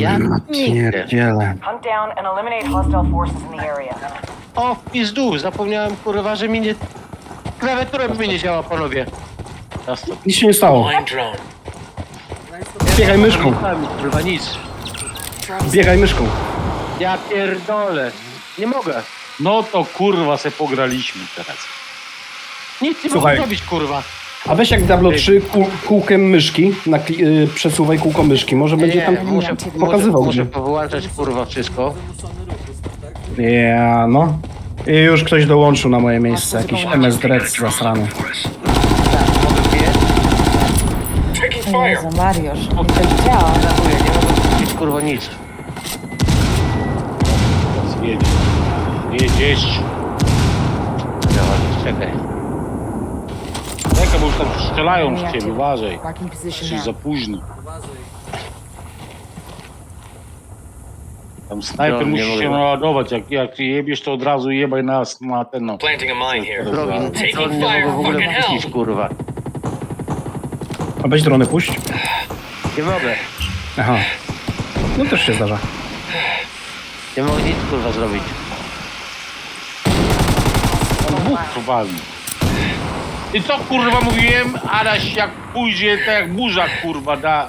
Ja nigdy. Pierdziele. Hunt down and eliminate hostile forces in the area. O, pizdu, zapomniałem kurwa, że mi nie... Klawiatura mi nie działa, panowie. Jasne. Nic się nie stało. Drone. Biegaj myszką. Kurwa, nic. Biegaj myszką. Ja pierdolę. Nie mogę. No to kurwa se pograliśmy teraz. Nic nie Słuchaj. mogę zrobić, kurwa. A weź jak Diablo 3 kół, kółkiem myszki, na, kli- y, przesuwaj kółko myszki, może będzie tam muszę, pokazywał muszę, gdzie. muszę powyłączać kurwa wszystko. Ja, no. I już ktoś dołączył na moje miejsce, jakiś MS Dread zasrany. Taking fire. Jezu, Mariusz, nie wiedziałam. Dziękuję, nie mogę zrobić kurwa nic. Teraz jedzie. Jedziesz. Dobra, czekaj. Czekaj, bo już tam strzelają z ciebie, uważaj. Marking position Jesteś za późno. Tam snajper No, nie musi się naładować. Jak, jak jebiesz, to od razu jebaj na, na ten no. Planting a mine here. Drogi, Taking to nie mogę fire, w ogóle fucking hell. puścić, kurwa. A weź drony puść. Nie mogę. Aha. No też się zdarza. Nie mogę nic kurwa zrobić. Tam dwóch próbali. I co kurwa mówiłem? Adaś jak pójdzie, tak jak burza kurwa da.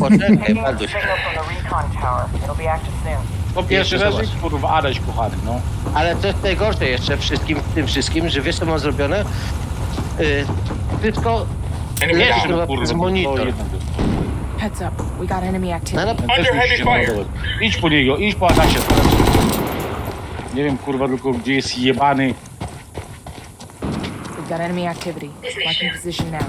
Poczekaj, Taking Balduś. signal from the recon tower. It'll be active soon. To pierwszy raz zobacz. kurwa Adaś kochany, no. Ale to jest najgorsze jeszcze wszystkim, w tym wszystkim, że wiesz co mam zrobione? Yy, wszystko Enemy Leci, Wiesz, kurwa, no, kurwa, przez to monitor. Heads up, we got enemy activity. na, na, Ten też Under heavy się fire. naładować. Idź po niego, idź po Adasia teraz. Nie wiem kurwa tylko gdzie jest jebany. We've got enemy activity. Marking position now.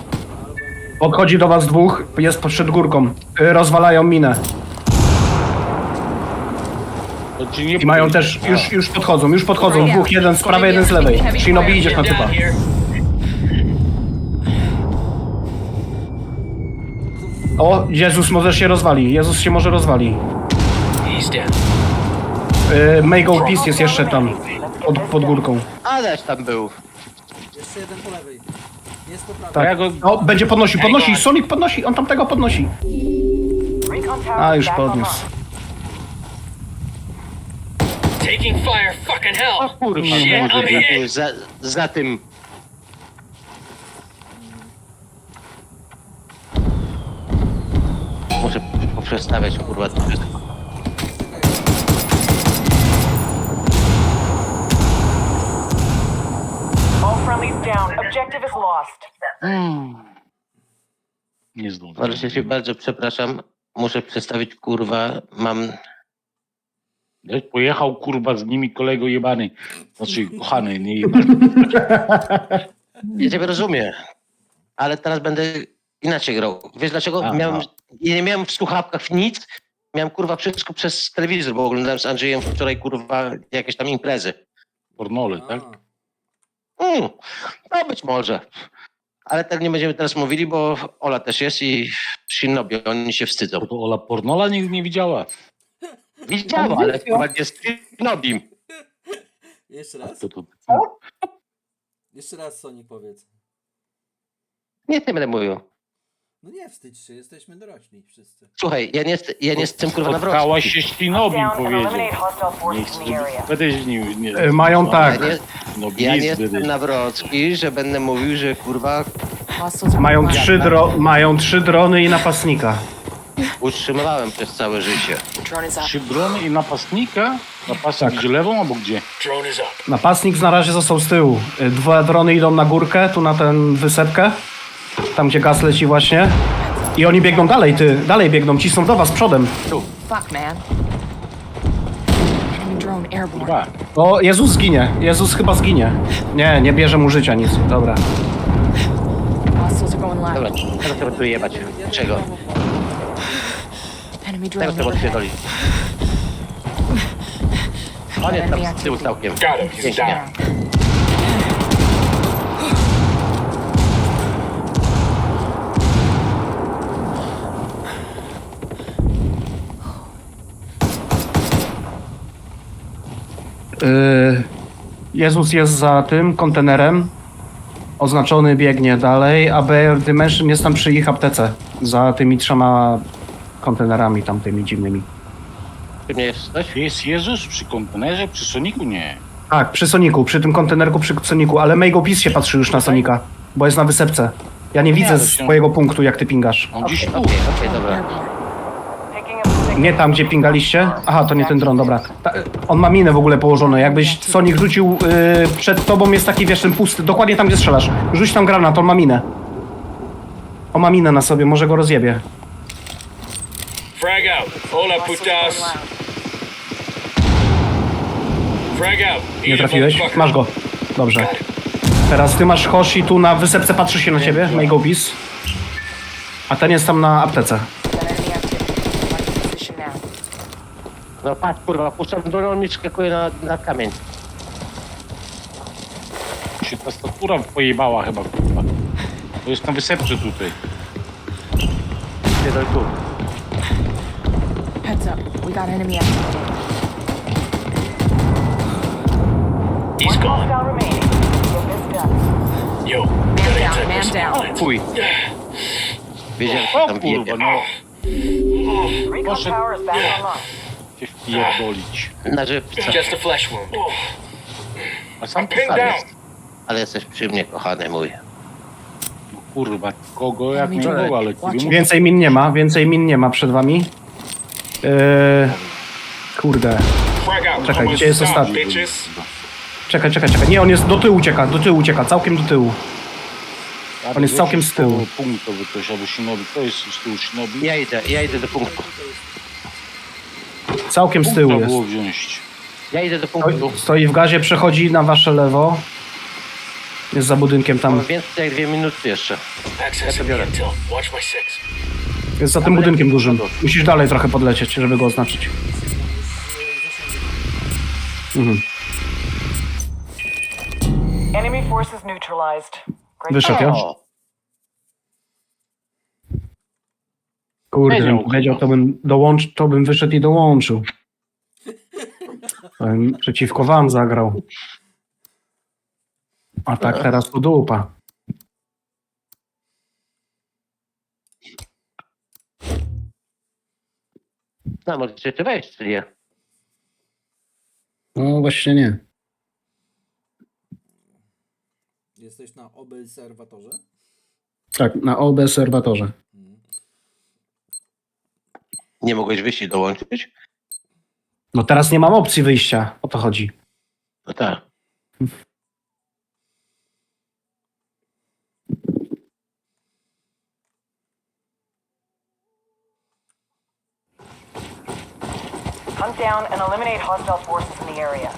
Podchodzi do was dwóch, jest przed górką. Y, Rozwalają minę. To ci nie I mają też, już, już podchodzą, już podchodzą. Dwóch, jeden z prawej, jeden z lewej. Shinobi idziesz na typa. O, Jezus może się rozwali. Jezus się może rozwali. He's dead. Y, Peace jest jeszcze tam. Pod, pod górką. Adaś tam był. Jeszcze jeden po lewej. Jest po prawej. Tak. Ja go- O, będzie podnosi, podnosi. Sonic podnosi, on tamtego podnosi. Recon tower A, is już back podniósł. online. Taking fire, fucking hell. Kurwa, Shit, I'm może hit. być za, za tym. Muszę poprzestawiać kurwa friendlies down. Objective is lost. Nie zdążył. Ale się bardzo przepraszam. Muszę przestawić kurwa. Mam. Pojechał kurwa z nimi kolego jebany. Znaczy kochany, nie jebany. Ja ciebie rozumiem. Ale teraz będę inaczej grał. Wiesz dlaczego? Aha. Miałem, ja nie miałem w słuchawkach nic. Miałem kurwa wszystko przez telewizor, bo oglądałem z Andrzejem wczoraj kurwa jakieś tam imprezy. Pornole, tak? Mm, no być może. Ale tak nie będziemy teraz mówili, bo Ola też jest i Shinobi, oni się wstydzą. Bo to Ola Pornola nigdy nie widziała. Widziałem, ale chyba nie z Shinobim. Jeszcze raz? To, to, Jeszcze raz Sonic powiedz. Nie ty będę mówił. No nie wstydź się, jesteśmy dorośli wszyscy. Słuchaj, ja nie, ja nie jestem kurwa na Spotkałaś wrocie. się z and powiedział. Nie chcę, będę z nim, nie, Mają Ja tak, nie, No, ja nie blizz jestem będę. nawrocki, że będę mówił, że kurwa mają trzy, dro mają trzy drony i napastnika. utrzymywałem przez całe życie. Trzy drony i napastnika? Napastnik Tak. gdzie lewą albo gdzie? Drone is up. Napastnik na razie został z tyłu. Y, Dwa drony idą na górkę, tu na tę wysepkę. Tam gdzie gaz leci właśnie. I oni biegną dalej, ty. Dalej biegną, ci są do was przodem. Fuck, man. Enemy drone airborne. Dwa. O, Jezus zginie. Jezus chyba zginie. Nie, nie bierze mu życia nic. Dobra. Hostiles are going Dobra, live. teraz trzeba tu jebać. Czego? Enemy drone Teraz trzeba overhead. odpierdolić. On jest tam z tyłu całkiem. Got him. He's Pięknie. down. Jezus jest za tym kontenerem. Oznaczony biegnie dalej, a Bear Dimension jest tam przy ich aptece. Za tymi trzema kontenerami tamtymi dziwnymi. Czy mnie jest Jezus przy kontenerze, przy Soniku? Nie. Tak, przy Soniku, przy tym kontenerku przy Soniku, ale Mego Pis się patrzy już na Sonika, bo jest na wysepce. Ja nie widzę z twojego punktu, jak ty pingasz. On gdzieś Okej, tu. okej, dobra. Airborne. Picking up signals. Nie tam, gdzie pingaliście? Aha, to nie ten dron, dobra. Ta, on ma minę w ogóle położone. Jakbyś Sonic rzucił yy, przed tobą, jest taki, wiesz, ten pusty, dokładnie tam, gdzie strzelasz. Rzuć tam granat, on ma minę. On ma minę na sobie, może go rozjebie. Frag out. Hola, putas. Frag out. Nie trafiłeś? Masz go. Dobrze. Teraz ty masz Hoshi tu na wysepce, patrzy się na ciebie, Mego Pis. A ten jest tam na aptece. Got enemy activity. Marking position now. No patrz, kurwa, puszczam drogą i skakuje na, na kamień. się ta statura pojebała chyba, kurwa. To jest na wysepce tutaj. Jeden tu. Heads up. We got enemy activity. He's One gone. hostile remaining. Get this done. Yo, Man got down, anti man down. Chuj. Wiedziałem, że O tam kurwa, no. Recon Poszedł. tower is back online. Cię wpierdolić. Na żywca. Just a flesh wound. A sam Pinned Ale, down. ale jesteś przy mnie, kochany mój. No, kurwa, kogo jak nie kogo, ale. Więcej min nie ma, więcej min nie ma przed wami. Yy, kurde. Frag out. Czekaj, Almost gdzie jest ostatni? bitches. Czekaj, czekaj, czekaj. Nie, on jest do tyłu ucieka, do tyłu ucieka, całkiem do tyłu. On jest całkiem z tyłu. Punktowy ktoś, albo Shinobi. To jest z tyłu Shinobi. Ja idę, ja idę do punktu. Całkiem z tyłu jest. było wziąć. Ja idę do punktu. Stoi- Stoi w gazie, przechodzi na wasze lewo. Jest za budynkiem Mam tam. więcej jak dwie minuty jeszcze. Intel. Watch my six. Jest za tym budynkiem dużym. Musisz dalej trochę podlecieć, żeby go oznaczyć. Mhm. Enemy forces neutralized. Great Wyszedł, job. ja? O, Kurde, Wiedział bym powiedział, to bym, dołącz, to bym wyszedł i dołączył. To bym przeciwko wam zagrał. A tak teraz to dupa. no możecie ty wejść, czy nie? No właśnie nie. Jesteś na obserwatorze? Tak, na OB serwatorze. Nie mogłeś wyjść i dołączyć? No teraz nie mam opcji wyjścia, o to chodzi. No tak. Hunt down and eliminate hostile forces in the area.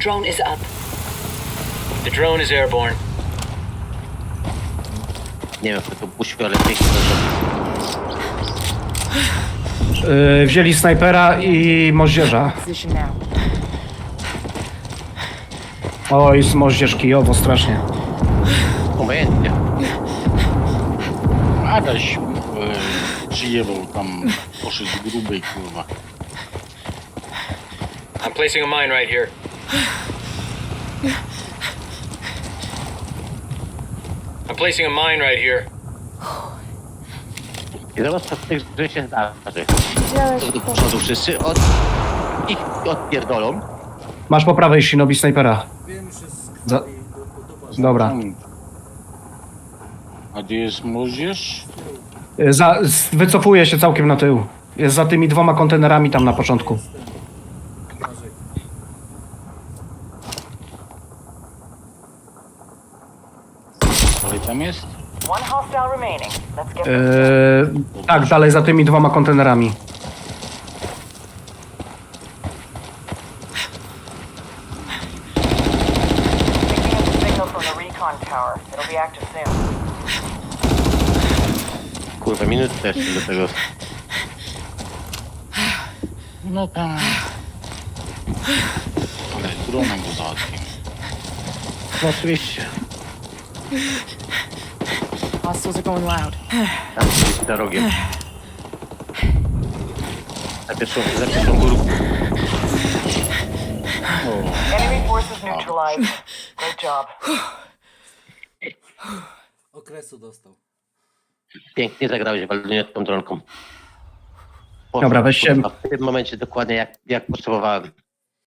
Drone is up. The drone is airborne. Nie wiem, kto to puścił, ale pięknie to zrobił. Yy, wzięli snajpera i moździerza. Position now. Oj, z moździerz kijowo strasznie. Umiejętnie. Adaś e, przyjebał tam, poszedł z grubej, kurwa. I'm placing a mine right here. I'm placing a mine right here. I zobacz, co w tej grze się zdarzy. Do przodu wszyscy od... ich odpierdolą. Masz po prawej Shinobi snajpera. Za- Dobra. A gdzie jest młodzież? Yy, Za, z- wycofuje się całkiem na tył. Jest za tymi dwoma kontenerami tam na początku. Tam jest? One hostile remaining. Let's get this Yy, tak, dalej za tymi dwoma kontenerami. Picking up a signal from the recon tower. It'll be active soon. Kurwa, minut też do tego. No tam. Ale dronem go załatwimy. No oczywiście. Hostiles are going loud. Tam gdzieś za rogiem. Za pierwszą, za pierwszą górką. Enemy forces neutralized. Great job. Okresu dostał. Pięknie zagrałeś Waldunie tą dronką. Dobra, weź się- Kurwa, W tym momencie dokładnie jak, jak potrzebowałem.